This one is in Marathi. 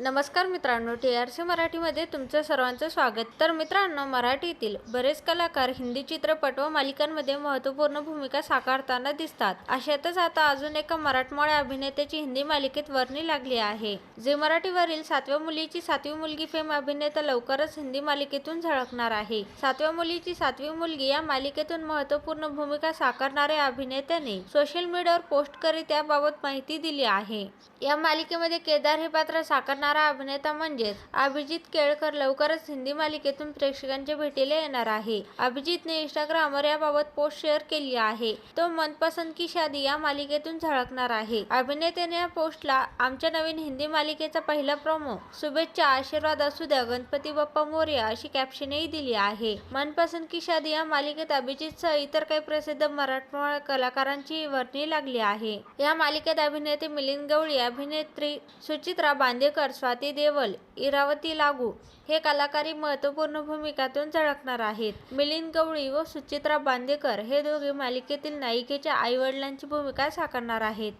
नमस्कार मित्रांनो टी आर सी मराठीमध्ये तुमचं सर्वांचं स्वागत. तर मित्रांनो मराठीतील बरेच कलाकार हिंदी चित्रपट व मालिकांमध्ये महत्त्वपूर्ण भूमिका साकारताना दिसतात. अशातच आता अजून एका मराठमोळ्या अभिनेत्याची हिंदी मालिकेत वर्णी लागली आहे जे मराठीवरील सातव्या मुलीची सातवी मुलगी फेम अभिनेता लवकरच हिंदी मालिकेतून झळकणार आहे. सातव्या मुलीची सातवी मुलगी या मालिकेतून महत्त्वपूर्ण भूमिका साकारणाऱ्या अभिनेत्याने सोशल मीडियावर पोस्ट करीत त्याबाबत माहिती दिली आहे. या मालिकेमध्ये केदार हे पात्र साकारणार अभिनेता म्हणजेच अभिजित केळकर लवकरच हिंदी मालिकेतून प्रेक्षकांच्या भेटीला येणार आहे. अभिजितने इंस्टाग्रामवर याबाबत पोस्ट शेअर केली आहे. तो मनपसंत की शादी या मालिकेतून झळकणार आहे. अभिनेत्याने या पोस्टला आमच्या नवीन हिंदी मालिकेचा पहिला प्रोमो शुभेच्छा आशीर्वाद असू द्या गणपती बाप्पा मोर्या अशी कॅप्शनही दिली आहे. मनपसंत की शादी या मालिकेत अभिजितसह इतर काही प्रसिद्ध मराठमोळ्या कलाकारांची वर्णी लागली आहे. या मालिकेत अभिनेते मिलिंद गवळी अभिनेत्री सुचित्रा बांदेकर स्वाती देवल इरावती लागू हे कलाकारी महत्त्वपूर्ण भूमिकातून झळकणार आहेत. मिलिंद गवळी व सुचित्रा बांदेकर हे दोघे मालिकेतील नायिकेच्या आईवडिलांची भूमिका साकारणार आहेत.